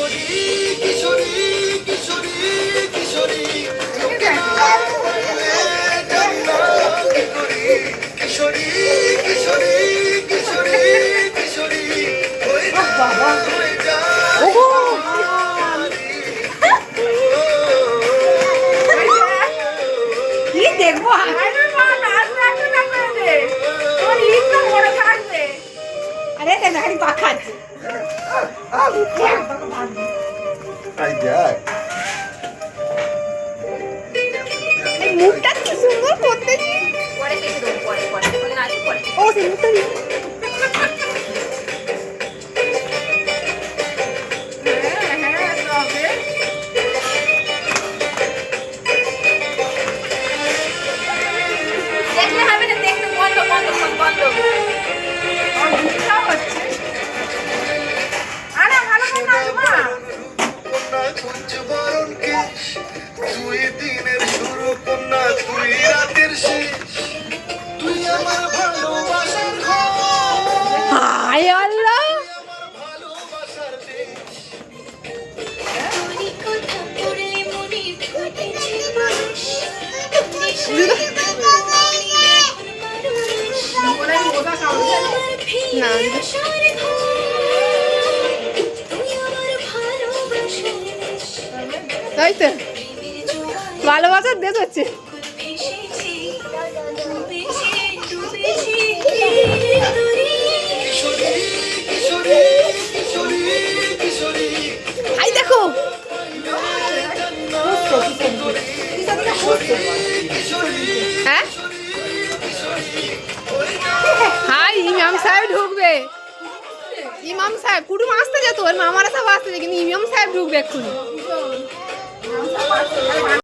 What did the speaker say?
কিশোরী কিশোরী কিশোরী কিশোরী কিশোরী কিশোরী কিশোরী কিশোরী আরে দেখ পাখা আছে। মুখটা কি সুন্দর না তাই তো ভালোবাসার দেশ হচ্ছে। হাই দেখো। হ্যাঁ? হাই ম্যাম সাহেব ইমাম সাহেব কুটুম আসতে যেত ওর মামারা সব আসতে কিন্তু ইমাম সাহেব ঢুকবে এক্ষুনি।